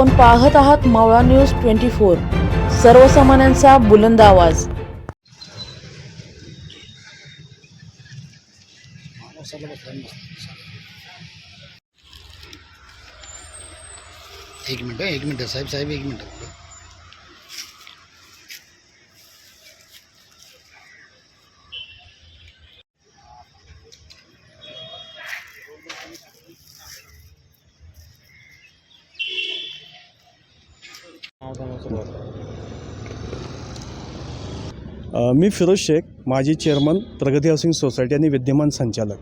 आपण पाहत आहात मावळा न्यूज ट्वेंटी फोर. सर्वसामान्यांचा बुलंद आवाज. एक मिनटं एक मिनटं. साहेब साहेब एक मिनटं. मी फिरोज शेख माजी चेअरमन प्रगती हाऊसिंग सोसायटी आणि विद्यमान संचालक.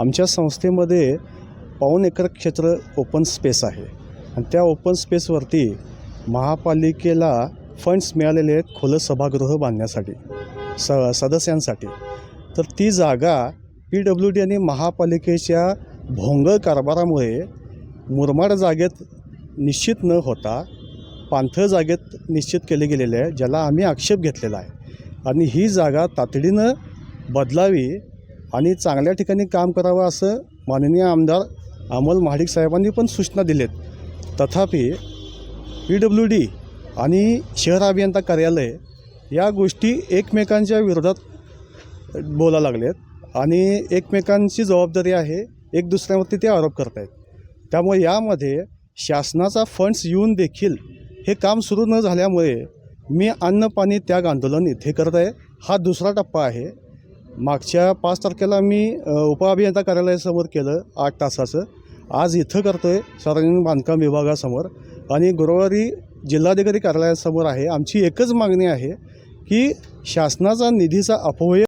आमच्या संस्थेमध्ये पाऊण एकर क्षेत्र ओपन स्पेस आहे. आणि त्या ओपन स्पेसवरती महापालिकेला फंड्स मिळालेले आहेत खुलं सभागृह बांधण्यासाठी स सदस्यांसाठी. तर ती जागा पी डब्ल्यू डी आणि महापालिकेच्या भोंगळ कारभारामुळे मुरमाड जागेत निश्चित न होता पाणथळ जागेत निश्चित केले गेलेले आहे ज्याला आम्ही आक्षेप घेतलेला आहे. आणि ही जागा तातडीनं बदलावी आणि चांगल्या ठिकाणी काम करावं असं माननीय आमदार अमोल महाडिक साहेबांनी पण सूचना दिलेत. तथापि पी डब्ल्यू डी आणि शहर अभियंता कार्यालय या गोष्टी एकमेकांच्या विरोधात बोला लागलेत आणि एकमेकांची जबाबदारी आहे एक दुसऱ्यावरती ते आरोप करत आहेत त्यामुळे यामध्ये शासनाचा फंड्स येऊन देखील हे काम सुरू न झाल्यामुळे मी अन्न पाणी त्याग आंदोलन इथे करत आहे. हा दुसरा टप्पा आहे. मागच्या पाच तारखेला मी उपअभियंता कार्यालयासमोर केलं आठ तासाचं. आज इथं करतो आहे सार्वजनिक बांधकाम विभागासमोर. आणि गुरुवारी जिल्हाधिकारी कार्यालयासमोर आहे. आमची एकच मागणी आहे की शासनाचा निधीचा अपव्यय